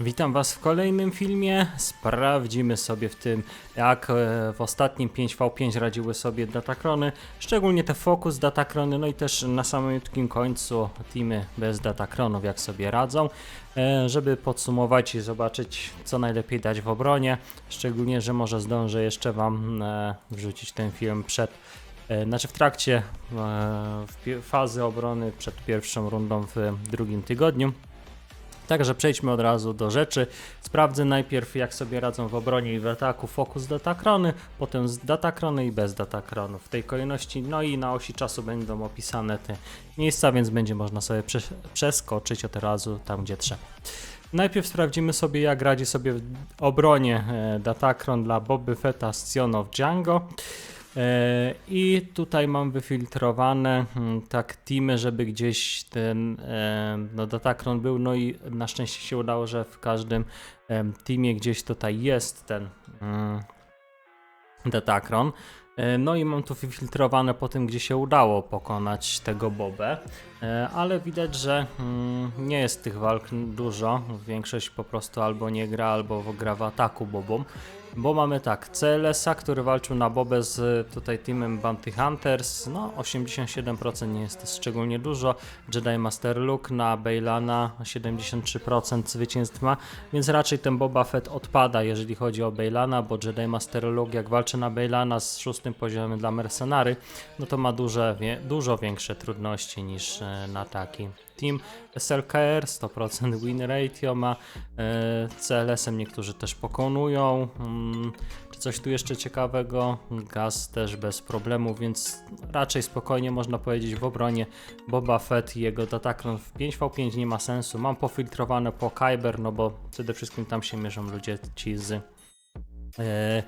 Witam Was w kolejnym filmie. Sprawdzimy sobie w tym, jak e, w ostatnim 5v5 radziły sobie datakrony, szczególnie te Focus datakrony, no i też na samym końcu teamy bez datakronów, jak sobie radzą, e, żeby podsumować i zobaczyć, co najlepiej dać w obronie, szczególnie, że może zdążę jeszcze Wam e, wrzucić ten film przed znaczy w trakcie w fazy obrony przed pierwszą rundą w drugim tygodniu. Także przejdźmy od razu do rzeczy. Sprawdzę najpierw jak sobie radzą w obronie i w ataku Focus Datakrony, potem z Datakrony i bez Datakronu. W tej kolejności, no i na osi czasu będą opisane te miejsca, więc będzie można sobie prze- przeskoczyć od razu tam gdzie trzeba. Najpierw sprawdzimy sobie jak radzi sobie w obronie e, Datakron dla Boby Fetta z Zion of Django. E, I tutaj mam wyfiltrowane mm, tak teamy, żeby gdzieś ten no, Datakron był. No i na szczęście się udało, że w każdym teamie gdzieś tutaj jest ten mm, Datakron. E, No i mam tu wyfiltrowane po tym, gdzie się udało pokonać tego Bobę, E, ale widać, że mm, nie jest tych walk dużo. Większość po prostu albo nie gra, albo gra w ataku Bobą. Bo mamy tak, CLS-a, który walczył na Bobę z tutaj teamem Bounty Hunters, no 87% nie jest to szczególnie dużo, Jedi Master Luke na Bailana 73% zwycięstw ma, więc raczej ten Boba Fett odpada, jeżeli chodzi o Bailana, bo Jedi Master Luke jak walczy na Bailana z szóstym poziomem dla Mercenary, no to ma duże, wie, dużo większe trudności niż e, na taki team. SLKR 100% win ratio ma, e, CLS-em niektórzy też pokonują. Mm, czy coś tu jeszcze ciekawego? Gaz też bez problemu, więc raczej spokojnie można powiedzieć w obronie Boba Fett i jego Datakron w 5v5 nie ma sensu. Mam pofiltrowane po Kyber, no bo przede wszystkim tam się mierzą ludzie ci z. E,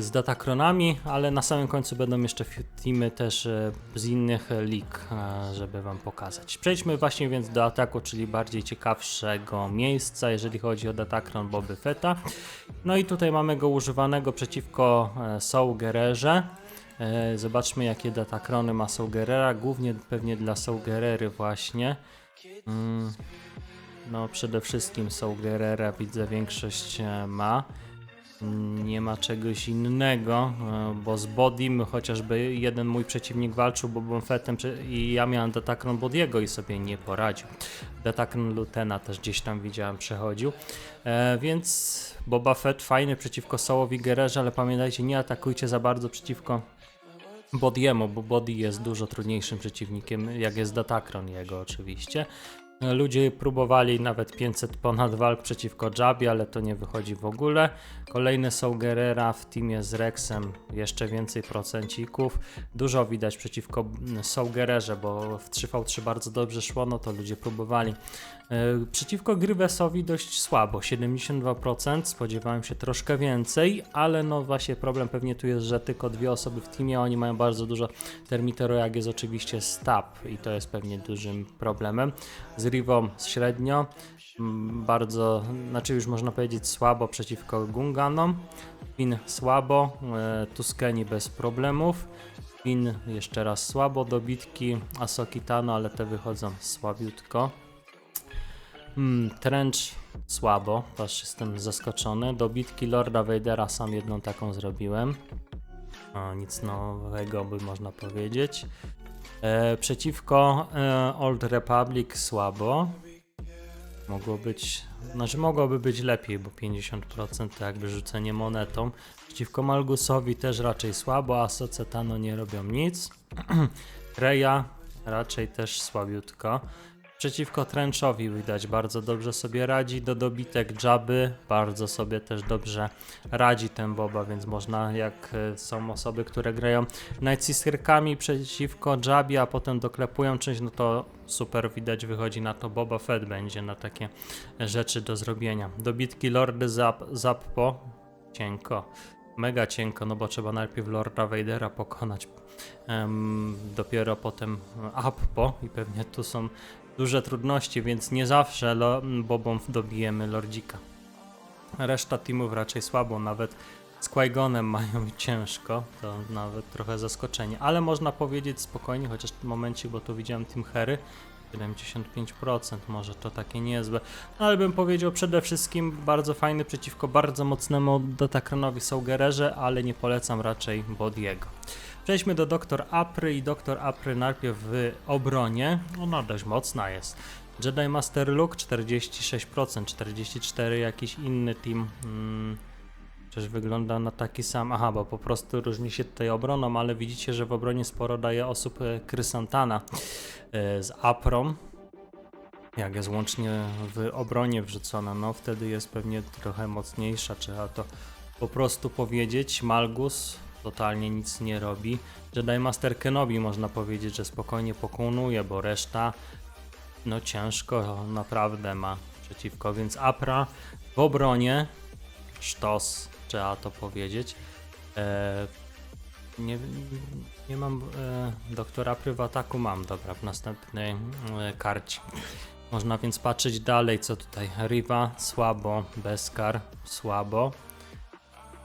z datakronami, ale na samym końcu będą jeszcze teamy też e, z innych e, lig, e, żeby Wam pokazać. Przejdźmy właśnie więc do ataku, czyli bardziej ciekawszego miejsca, jeżeli chodzi o datakron Boby Fetta. No i tutaj mamy go używanego przeciwko e, Soul Gererze. E, Zobaczmy jakie datakrony ma Soul Gerera, głównie pewnie dla Soul Gerery właśnie. Mm, No przede wszystkim Soul Gerera widzę większość e, ma. Nie ma czegoś innego, e, bo z Bodim chociażby jeden mój przeciwnik walczył Bobą Fettem i ja miałem Datakron Bodiego i sobie nie poradził. Datakron Lutena też gdzieś tam widziałem przechodził, e, więc Boba Fett fajny przeciwko Sołowi Gererze, ale pamiętajcie nie atakujcie za bardzo przeciwko Bodiemu, bo Body jest dużo trudniejszym przeciwnikiem, jak jest Datakron jego oczywiście. Ludzie próbowali nawet 500 ponad walk przeciwko Jabie, ale to nie wychodzi w ogóle. Kolejne są w teamie z Rexem, jeszcze więcej procencików. Dużo widać przeciwko Soul Gererze, bo w 3v3 bardzo dobrze szło, no to ludzie próbowali. E, Przeciwko Gryvesowi dość słabo, 72%, spodziewałem się troszkę więcej, ale no właśnie problem pewnie tu jest, że tylko dwie osoby w teamie, oni mają bardzo dużo termitero, jak jest oczywiście stab i to jest pewnie dużym problemem. Z Rivą średnio, mm, bardzo, znaczy już można powiedzieć słabo przeciwko Gunganom, Finn słabo, e, Tuskeni bez problemów, Finn jeszcze raz słabo, dobitki Asoki Tano, ale te wychodzą słabiutko. Hmm, Trench słabo, też jestem zaskoczony. Dobitki Lorda Vadera sam jedną taką zrobiłem. O, nic nowego by można powiedzieć. E, przeciwko e, Old Republic słabo. Mogło być, znaczy mogłoby być lepiej, bo 50% to jakby rzucenie monetą. Przeciwko Malgusowi też raczej słabo, a Socetano nie robią nic. Reja raczej też słabiutko. Przeciwko Trenchowi widać bardzo dobrze sobie radzi, do dobitek Jabby bardzo sobie też dobrze radzi ten Boba, więc można jak e, są osoby, które grają Night przeciwko Jabie, a potem doklepują czymś, no to super widać wychodzi na to Boba Fett będzie na takie rzeczy do zrobienia. Dobitki Lordy Zap, Zappo, cienko, mega cienko, no bo trzeba najpierw Lorda Vadera pokonać, em, dopiero potem Appo i pewnie tu są duże trudności, więc nie zawsze lo, Bobą dobijemy Lordzika. Reszta teamów raczej słabo, nawet z Qui-Gonem mają ciężko, to nawet trochę zaskoczenie, ale można powiedzieć spokojnie, chociaż w momencie, bo tu widziałem Team Harry, 75% może to takie niezłe. No, ale bym powiedział przede wszystkim bardzo fajny przeciwko bardzo mocnemu Datakronowi są Gererze, ale nie polecam raczej Bodiego. Przejdźmy do Doktor Apry i Doktor Apry najpierw w obronie. Ona dość mocna jest. Jedi Master Luke 46%, 44% jakiś inny team. Mm, Przecież wygląda na taki sam. Aha, bo po prostu różni się tutaj obroną, ale widzicie, że w obronie sporo daje osób e, Krysantana e, z Aprą. Jak jest łącznie w obronie wrzucona, no wtedy jest pewnie trochę mocniejsza, trzeba to po prostu powiedzieć. Malgus totalnie nic nie robi. Jedi Master Kenobi można powiedzieć, że spokojnie pokonuje, bo reszta no ciężko naprawdę ma przeciwko, więc Apra w obronie sztos, trzeba to powiedzieć. E, nie, nie mam e, doktora prywataku, mam, dobra, w następnej e, karcie. Można więc patrzeć dalej, co tutaj. Riva słabo, Beskar słabo.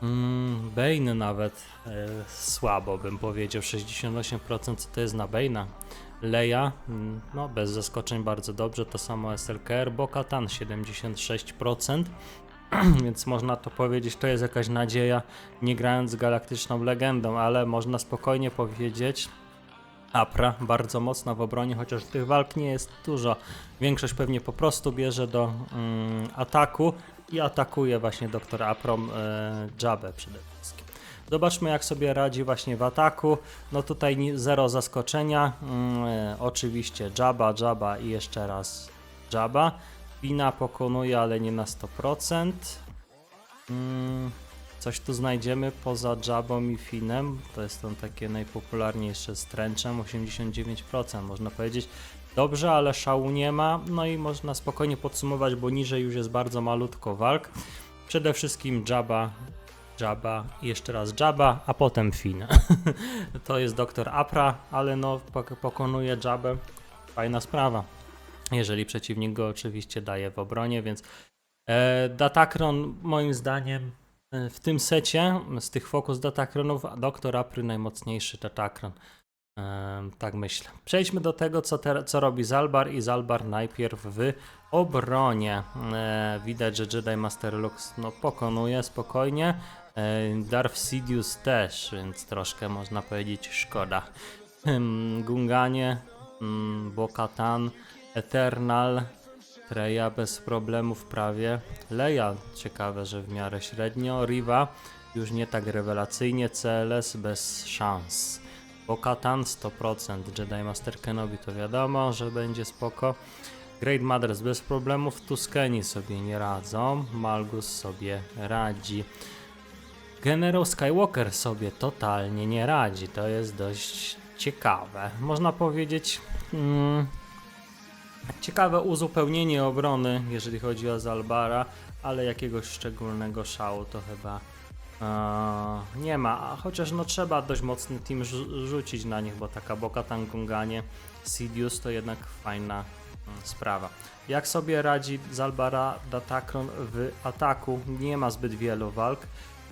Mm, Bane nawet e, słabo bym powiedział, 68% co to jest na Bane'a. Leia, mm, no bez zaskoczeń bardzo dobrze, to samo SLKR, Bo-Katan 76%, więc można to powiedzieć, to jest jakaś nadzieja, nie grając z galaktyczną legendą, ale można spokojnie powiedzieć, Apra bardzo mocna w obronie, chociaż tych walk nie jest dużo. Większość pewnie po prostu bierze do mm, ataku i atakuje właśnie doktor Aprom e, Jabę przede wszystkim. Zobaczmy jak sobie radzi właśnie w ataku. No tutaj zero zaskoczenia. Mm, e, oczywiście Jabba, Jabba i jeszcze raz Jabba. Fina pokonuje, ale nie na 100%. Mm, coś tu znajdziemy poza Jabą i Finem. To jest on takie najpopularniejsze z Trenchem, 89% można powiedzieć. Dobrze, ale szału nie ma. No i można spokojnie podsumować, bo niżej już jest bardzo malutko walk. Przede wszystkim Jabba, Jabba, jeszcze raz Jabba, a potem Fin. to jest doktor Apra, ale no pok- pokonuje Jabę. Fajna sprawa. Jeżeli przeciwnik go oczywiście daje w obronie, więc e, Datakron moim zdaniem e, w tym secie z tych fokus Datakronów doktor Apry najmocniejszy Datakron. Tak myślę. Przejdźmy do tego, co, te, co robi Zalbar i Zalbar najpierw w obronie. E, widać, że Jedi Master Lux no, pokonuje spokojnie. E, Darth Sidious też, więc troszkę można powiedzieć szkoda. Gunganie, mm, Bo-Katan, Eternal, Treya bez problemów prawie. Leia, ciekawe, że w miarę średnio. Riva, już nie tak rewelacyjnie. CLS bez szans. Bo-Katan 100%, Jedi Master Kenobi to wiadomo, że będzie spoko. Great Mothers bez problemów, Tuskeni sobie nie radzą, Malgus sobie radzi. Generał Skywalker sobie totalnie nie radzi, to jest dość ciekawe. Można powiedzieć, mm, ciekawe uzupełnienie obrony, jeżeli chodzi o Zalbara, ale jakiegoś szczególnego szału to chyba Nie ma, a chociaż no trzeba dość mocny team rzu- rzucić na nich, bo taka Boka Tangunganie, Sidious to jednak fajna mm, sprawa. Jak sobie radzi Zalbara Datakron w ataku? Nie ma zbyt wielu walk.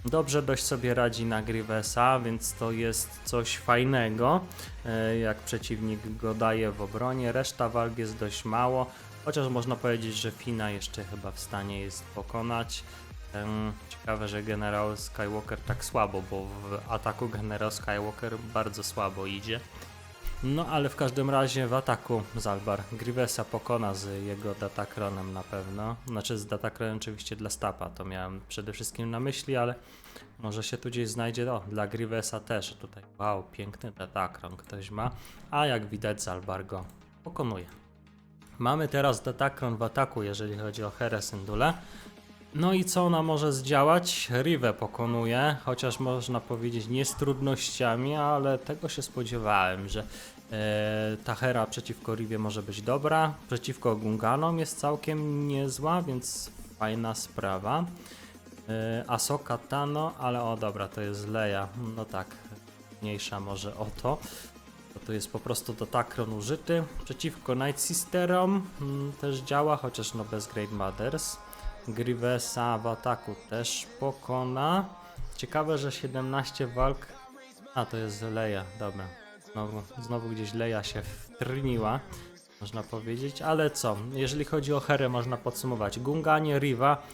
Dobrze dość sobie radzi na Grivesa, więc to jest coś fajnego, e, jak przeciwnik go daje w obronie. Reszta walk jest dość mało, chociaż można powiedzieć, że Fina jeszcze chyba w stanie jest pokonać. Ciekawe, że generał Skywalker tak słabo, bo w ataku generał Skywalker bardzo słabo idzie. No ale w każdym razie w ataku Zalbar Grivesa pokona z jego Datakronem na pewno. Znaczy z Datakronem oczywiście dla Stapa, to miałem przede wszystkim na myśli, ale może się tu gdzieś znajdzie, o dla Grivesa też tutaj. Wow, piękny Datakron ktoś ma, a jak widać Zalbar go pokonuje. Mamy teraz Datakron w ataku, jeżeli chodzi o Herę Syndule. No i co ona może zdziałać? Rivę pokonuje, chociaż można powiedzieć nie z trudnościami, ale tego się spodziewałem, że e, ta Hera przeciwko Riwie może być dobra. Przeciwko Gunganom jest całkiem niezła, więc fajna sprawa. E, Asoka Tano, ale o dobra, to jest Leia. No tak, mniejsza może o to. To jest po prostu do Takron użyty. Przeciwko Night Sisterom mm, też działa, chociaż no bez Great Mothers. Grivesa w ataku też pokona. Ciekawe, że 17 walk. A to jest Leia, dobra. Znowu, znowu gdzieś Leia się wtrniła. można powiedzieć, ale co, jeżeli chodzi o Herę można podsumować, Gunganie, Riva,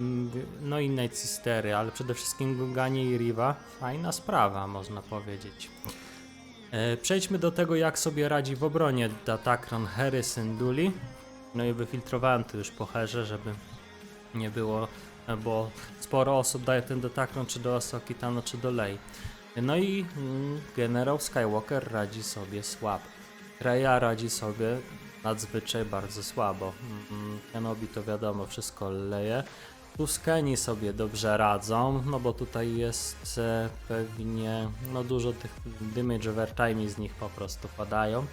mm, no i Night Sistery, ale przede wszystkim Gunganie i Riva, fajna sprawa można powiedzieć. E, Przejdźmy do tego, jak sobie radzi w obronie Datakron Hery Synduli. No i wyfiltrowałem to już po herze, żeby nie było, e, bo sporo osób daje ten Datakron czy do Asoki Tano, czy do Lei. No i mm, generał Skywalker radzi sobie słabo. Kreia radzi sobie nadzwyczaj bardzo słabo. Mm, Kenobi to wiadomo, wszystko leje. Tuskeni sobie dobrze radzą, no bo tutaj jest e, pewnie no dużo tych damage overtime z nich po prostu padają.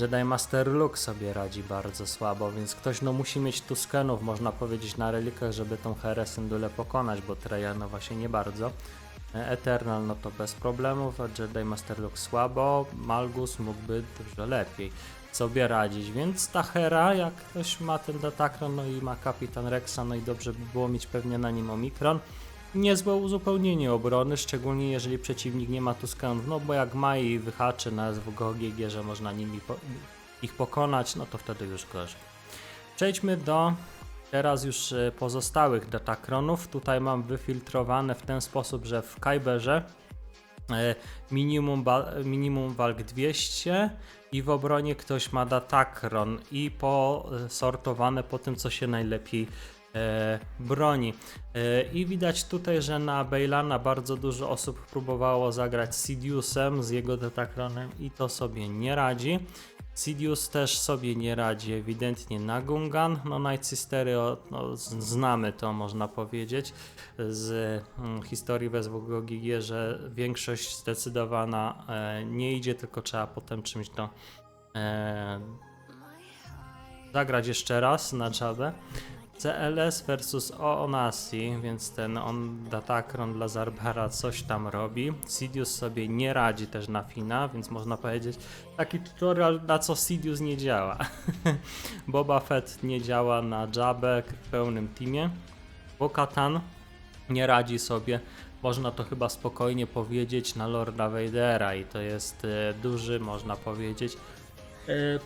Jedi Master Luke sobie radzi bardzo słabo, więc ktoś no musi mieć Tuskenów, można powiedzieć, na relikach, żeby tą Herę Syndule pokonać, bo Treja no właśnie nie bardzo. E, Eternal no to bez problemów, a Jedi Master Luke słabo, Malgus mógłby dużo lepiej sobie radzić, więc ta Hera, jak ktoś ma ten Datakron, no i ma Kapitan Rexa, no i dobrze by było mieć pewnie na nim Omikron, niezłe uzupełnienie obrony, szczególnie jeżeli przeciwnik nie ma Tuskenów, no bo jak ma i wyhaczy na GG, że można nimi po, ich pokonać, no to wtedy już gorzej. Przejdźmy do teraz już e, pozostałych datakronów. Tutaj mam wyfiltrowane w ten sposób, że w Kyberze e, minimum, minimum walk 200 i w obronie ktoś ma datakron i posortowane po tym, co się najlepiej broni. E, I widać tutaj, że na Bejlana bardzo dużo osób próbowało zagrać Sidiusem z jego datakronem i to sobie nie radzi. Sidious też sobie nie radzi ewidentnie na Gungan. No Night Sistery, no, znamy to można powiedzieć z mm, historii Wezwogo GG, że większość zdecydowana e, nie idzie, tylko trzeba potem czymś to e, zagrać jeszcze raz na Jabę. CLS versus Onasi, więc ten on Datakron dla Zarbara coś tam robi. Sidious sobie nie radzi też na Fina, więc można powiedzieć taki tutorial na co Sidious nie działa. Boba Fett nie działa na Jabę w pełnym teamie. Bo-Katan nie radzi sobie, można to chyba spokojnie powiedzieć, na Lorda Vadera i to jest e, duży, można powiedzieć,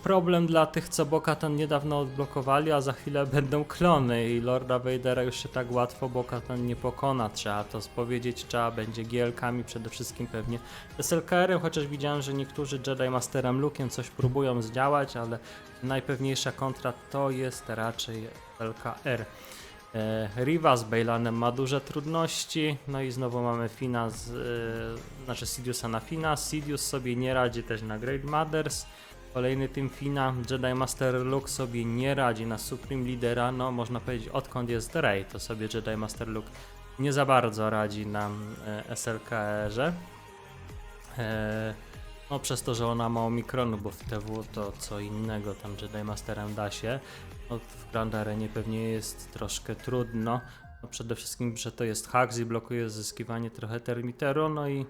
problem dla tych, co Bo-Katan niedawno odblokowali, a za chwilę będą klony i Lorda Vadera już się tak łatwo Bo-Katan nie pokona, trzeba to powiedzieć, trzeba będzie gielkami przede wszystkim pewnie SLKR-em, chociaż widziałem, że niektórzy Jedi Masterem Luke'em coś próbują zdziałać, ale najpewniejsza kontra to jest raczej LKR. E, Riva z Bejlanem ma duże trudności, no i znowu mamy Fina, z, e, znaczy Sidiousa na Fina. Sidious sobie nie radzi też na Great Mothers. Kolejny team Fina, Jedi Master Luke sobie nie radzi na Supreme Leadera. No można powiedzieć, odkąd jest Rey, to sobie Jedi Master Luke nie za bardzo radzi na e, SLKR-ze. E, no przez to, że ona ma omikronu, bo w TW to co innego, tam Jedi Masterem da się. No, w Grand Arenie pewnie jest troszkę trudno. No, przede wszystkim, że to jest hack i blokuje zyskiwanie trochę termiteru, no i,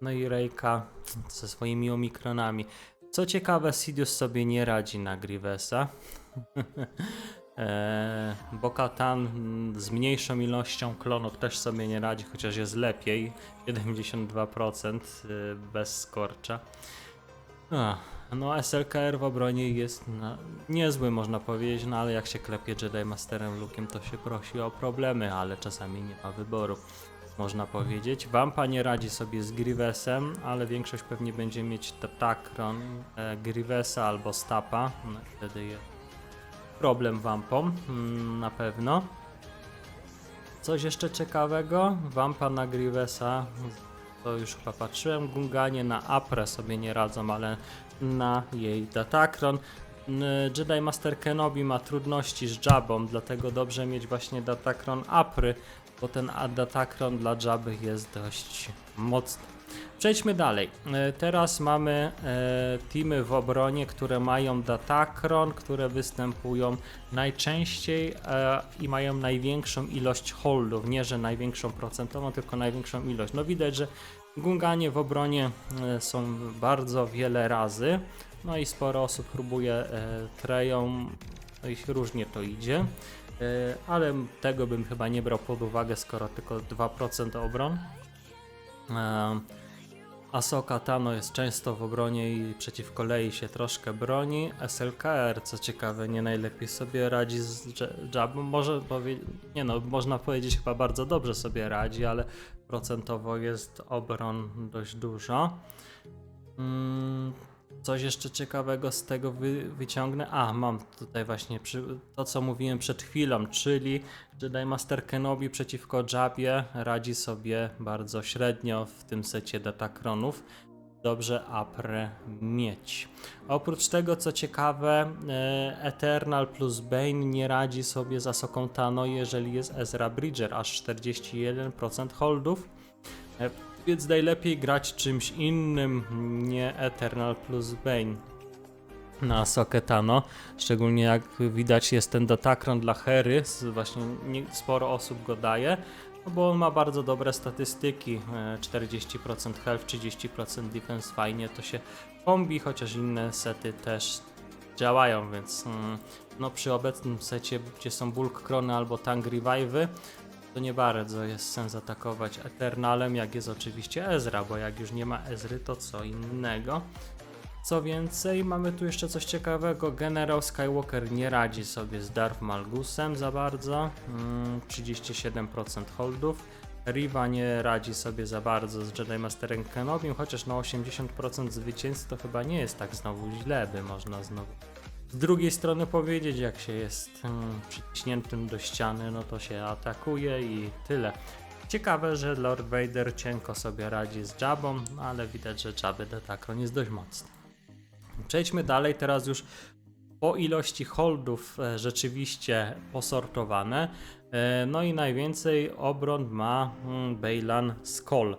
no i Rejka ze swoimi omikronami. Co ciekawe, Sidious sobie nie radzi na Grivesa. Eee, Bo-Katan mm, z mniejszą ilością klonów też sobie nie radzi, chociaż jest lepiej. 72% y, bez skorcza. No SLKR w obronie jest na, niezły można powiedzieć, no ale jak się klepie Jedi Masterem Luke'em to się prosi o problemy, ale czasami nie ma wyboru. Można powiedzieć. Wampa nie radzi sobie z Grivesem, ale większość pewnie będzie mieć Tatakron, e, Grivesa albo Stapa. No, wtedy jest problem Wampom, mm, na pewno. Coś jeszcze ciekawego? Wampa na Grivesa, to już chyba patrzyłem. Gunganie na Apre sobie nie radzą, ale na jej Datakron. Jedi Master Kenobi ma trudności z Jabą, dlatego dobrze mieć właśnie Datakron Apry, bo ten a- Datakron dla Jaby jest dość mocny. Przejdźmy dalej. E, Teraz mamy e, teamy w obronie, które mają Datakron, które występują najczęściej e, i mają największą ilość holdów. Nie, że największą procentową, tylko największą ilość. No widać, że Gunganie w obronie są bardzo wiele razy. No i sporo osób próbuje Treją, no i różnie to idzie. E, ale tego bym chyba nie brał pod uwagę, skoro tylko 2% obron. E, Asoka Tano jest często w obronie i przeciwko Lei się troszkę broni. SLKR, co ciekawe, nie najlepiej sobie radzi z Jabą. Może nie no, można powiedzieć chyba bardzo dobrze sobie radzi, ale procentowo jest obron dość dużo. Mm, coś jeszcze ciekawego z tego wy, wyciągnę. A, mam tutaj właśnie przy, to, co mówiłem przed chwilą, czyli Jedi Master Kenobi przeciwko Jabie radzi sobie bardzo średnio w tym secie datakronów. Dobrze Apre mieć. Oprócz tego, co ciekawe, e, Eternal plus Bane nie radzi sobie za Soką Tano, jeżeli jest Ezra Bridger, aż 41% holdów. E, Więc najlepiej grać czymś innym, nie Eternal plus Bane. Na Soketano. Szczególnie jak widać jest ten Datakron dla Hery, właśnie nie, sporo osób go daje, no bo on ma bardzo dobre statystyki, e, 40% health, 30% defense, fajnie to się kombi, chociaż inne sety też działają, więc mm, no przy obecnym secie, gdzie są Bulk Krony albo Tank Revive'y, to nie bardzo jest sens atakować Eternalem, jak jest oczywiście Ezra, bo jak już nie ma Ezry, to co innego. Co więcej, mamy tu jeszcze coś ciekawego. Generał Skywalker nie radzi sobie z Darth Malgusem za bardzo. Mm, 37% holdów. Riva nie radzi sobie za bardzo z Jedi Masterem Kenobim, chociaż na 80% zwycięstw to chyba nie jest tak znowu źle, by można znowu z drugiej strony powiedzieć, jak się jest hmm, przyciśniętym do ściany, no to się atakuje i tyle. Ciekawe, że Lord Vader cienko sobie radzi z Jabą, ale widać, że Jabby Datakron jest dość mocny. Przejdźmy dalej, teraz już po ilości holdów e, rzeczywiście posortowane. E, No i najwięcej obron ma mm, Bejlan Skoll,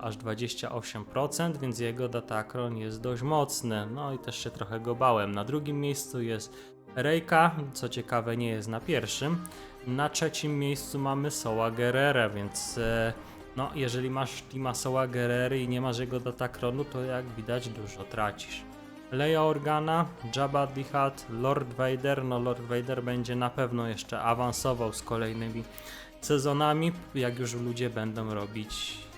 aż 28%, więc jego datakron jest dość mocny. No i też się trochę go bałem. Na drugim miejscu jest Rejka, co ciekawe nie jest na pierwszym. Na trzecim miejscu mamy Soła Gerrera, więc e, no, jeżeli masz Tima Soła Gerrery i nie masz jego datakronu, to jak widać dużo tracisz. Leia Organa, Jabba the Hutt, Lord Vader. No Lord Vader będzie na pewno jeszcze awansował z kolejnymi sezonami, jak już ludzie będą robić e,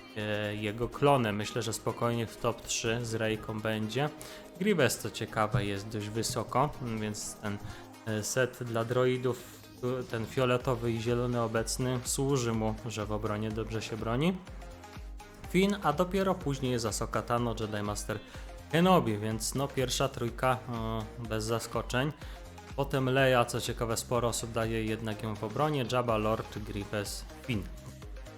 jego klony. Myślę, że spokojnie w top 3 z Reyką będzie. Grievous co ciekawe jest dość wysoko, więc ten e, set dla droidów, ten fioletowy i zielony obecny służy mu, że w obronie dobrze się broni. Finn, a dopiero później jest Ahsoka Tano, Jedi Master Kenobi, więc no pierwsza trójka e, bez zaskoczeń. Potem Leia, co ciekawe sporo osób daje jednak ją w obronie, Jabba, Lord, Grievous, Finn.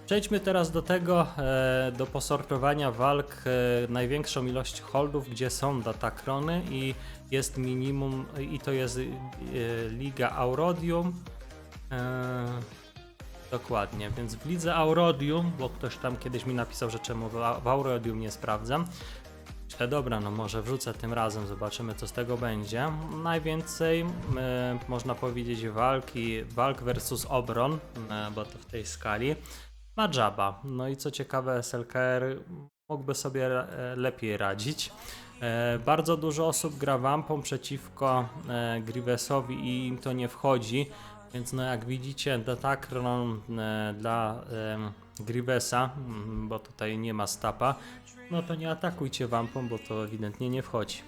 Przejdźmy teraz do tego, e, do posortowania walk e, największą ilość holdów, gdzie są datakrony i jest minimum, i to jest e, Liga Aurodium. Dokładnie, więc w Lidze Aurodium, bo ktoś tam kiedyś mi napisał, że czemu w, Aurodium nie sprawdzam. Myślę, dobra, no może wrzucę tym razem, zobaczymy co z tego będzie. Najwięcej e, można powiedzieć walki, walk versus obron, e, bo to w tej skali ma Jabba. No i co ciekawe, SLKR mógłby sobie e, lepiej radzić. E, bardzo dużo osób gra wampą przeciwko e, Grievousowi i im to nie wchodzi, więc no jak widzicie Datakron e, dla Grievousa, mm, bo tutaj nie ma stapa, no to nie atakujcie wampą, bo to ewidentnie nie wchodzi.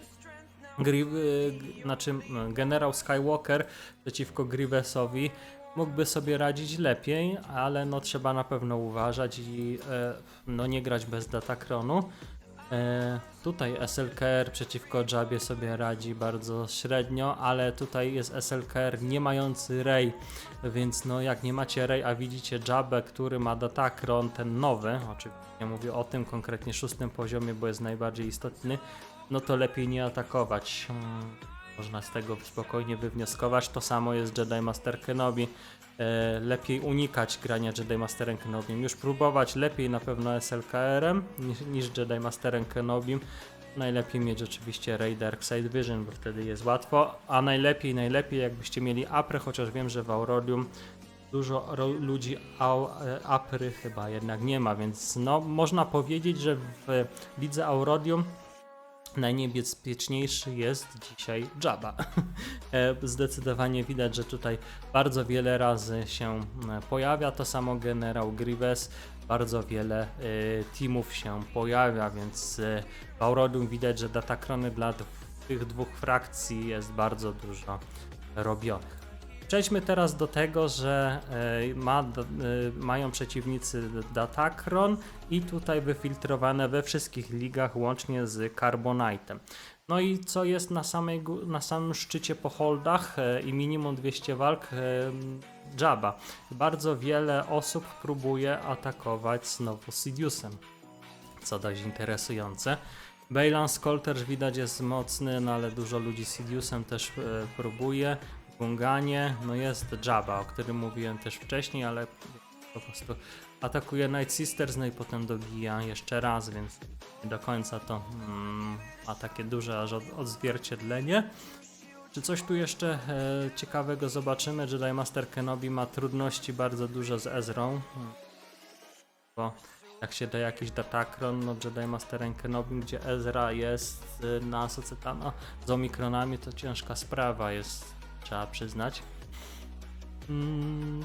Gri- znaczy generał Skywalker przeciwko Grievousowi mógłby sobie radzić lepiej, ale no trzeba na pewno uważać i e, no nie grać bez datakronu. E, tutaj SLKR przeciwko Jabie sobie radzi bardzo średnio, ale tutaj jest SLKR nie mający Ray, więc no jak nie macie Ray, a widzicie Jabę, który ma datakron, ten nowy, oczywiście mówię o tym konkretnie szóstym poziomie, bo jest najbardziej istotny, no to lepiej nie atakować. Można z tego spokojnie wywnioskować. To samo jest Jedi Master Kenobi. E, lepiej unikać grania Jedi Masterem Kenobim. Już próbować lepiej na pewno SLKR-em niż, Jedi Masterem Kenobim. Najlepiej mieć oczywiście Ray Dark Side Vision, bo wtedy jest łatwo. A najlepiej, najlepiej jakbyście mieli Apre, chociaż wiem, że w Aurodium dużo ludzi e, Apry chyba jednak nie ma, więc no można powiedzieć, że w lidze Aurodium najniebezpieczniejszy jest dzisiaj Jabba. E, Zdecydowanie widać, że tutaj bardzo wiele razy się e, pojawia. To samo generał Grievous, bardzo wiele e, teamów się pojawia, więc w Aurodum widać, że datakrony dla tych dwóch frakcji jest bardzo dużo robionych. Przejdźmy teraz do tego, że e, ma, e, mają przeciwnicy Datacron i tutaj wyfiltrowane we wszystkich ligach łącznie z Carbonite'em. No i co jest na, samej, na samym szczycie po holdach e, i minimum 200 walk Jabba. Bardzo wiele osób próbuje atakować znowu Sidiusem, co dość interesujące. Bejlan Skull też widać jest mocny, no ale dużo ludzi Sidiusem też próbuje. Gunganie, no jest Jabba, o którym mówiłem też wcześniej, ale po prostu atakuje Night Sisters, no i potem dobija jeszcze raz, więc nie do końca to mm, ma takie duże aż od, odzwierciedlenie. Czy coś tu jeszcze e, ciekawego zobaczymy? Jedi Master Kenobi ma trudności bardzo duże z Ezrą, bo jak się da jakiś datakron, no Jedi Master Kenobi, gdzie Ezra jest y, na Socetano z omikronami, to ciężka sprawa jest, trzeba przyznać. Mm,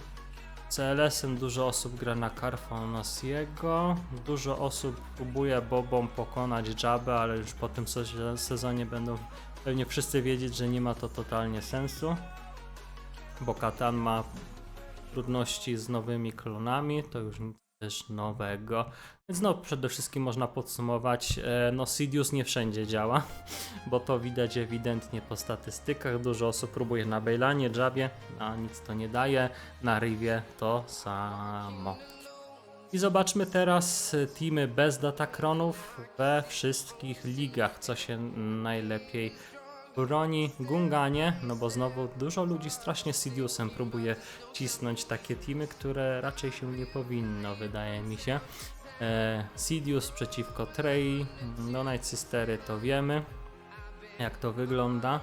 CLS-em dużo osób gra na Carfonosiego, dużo osób próbuje Bobą pokonać Jabę, ale już po tym sezo- sezonie będą pewnie wszyscy wiedzieć, że nie ma to totalnie sensu, bo Katan ma trudności z nowymi klonami, to już nic też nowego. Więc no przede wszystkim można podsumować, e, no Sidious nie wszędzie działa, bo to widać ewidentnie po statystykach. Dużo osób próbuje na Bejlanie, Jabie, a nic to nie daje. Na Rivie to samo. I zobaczmy teraz e, teamy bez datakronów we wszystkich ligach, co się najlepiej broni. Gunganie, no bo znowu dużo ludzi strasznie Sidiusem próbuje cisnąć takie teamy, które raczej się nie powinno, wydaje mi się. E, Sidious przeciwko Trey, no Night Sistery to wiemy, jak to wygląda,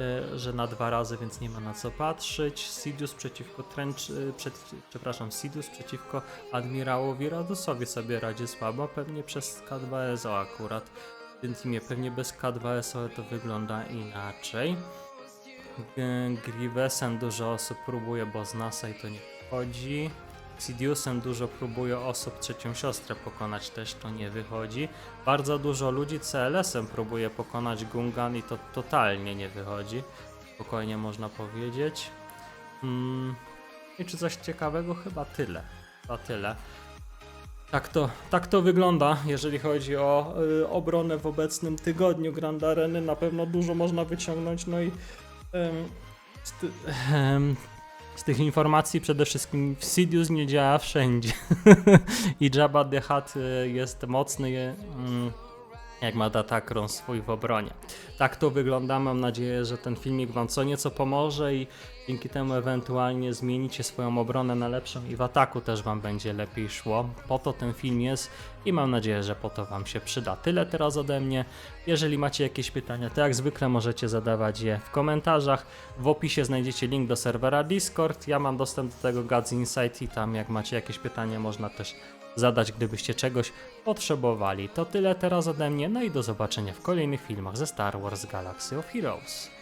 e, że na dwa razy, więc nie ma na co patrzeć. Sidious przeciwko Trench, e, przed, przepraszam, Sidious przeciwko Admirałowi Radusowi sobie radzi słabo, pewnie przez K2SO akurat. Tym teamie pewnie bez K2SO to wygląda inaczej. G- Grievousem dużo osób próbuje, bo z NASA i to nie wchodzi. Sidiusem dużo próbuje osób trzecią siostrę pokonać, też to nie wychodzi. Bardzo dużo ludzi CLS-em próbuje pokonać Gungan i to totalnie nie wychodzi. Spokojnie można powiedzieć. Mm. I czy coś ciekawego? Chyba tyle. Chyba tyle. Tak to, tak to wygląda, jeżeli chodzi o y, obronę w obecnym tygodniu Grand Areny. Na pewno dużo można wyciągnąć, no i z, ty, z tych informacji przede wszystkim Sidious nie działa wszędzie. I Jabba the Hutt y, jest mocny, y, mm, jak ma Datakron swój w obronie. Tak to wygląda. Mam nadzieję, że ten filmik Wam co nieco pomoże i dzięki temu ewentualnie zmienicie swoją obronę na lepszą i w ataku też Wam będzie lepiej szło. Po to ten film jest i mam nadzieję, że po to Wam się przyda. Tyle teraz ode mnie. Jeżeli macie jakieś pytania, to jak zwykle możecie zadawać je w komentarzach. W opisie znajdziecie link do serwera Discord. Ja mam dostęp do tego Gads Insight i tam jak macie jakieś pytanie, można też zadać, gdybyście czegoś potrzebowali. To tyle teraz ode mnie, no i do zobaczenia w kolejnych filmach ze Star Wars Galaxy of Heroes.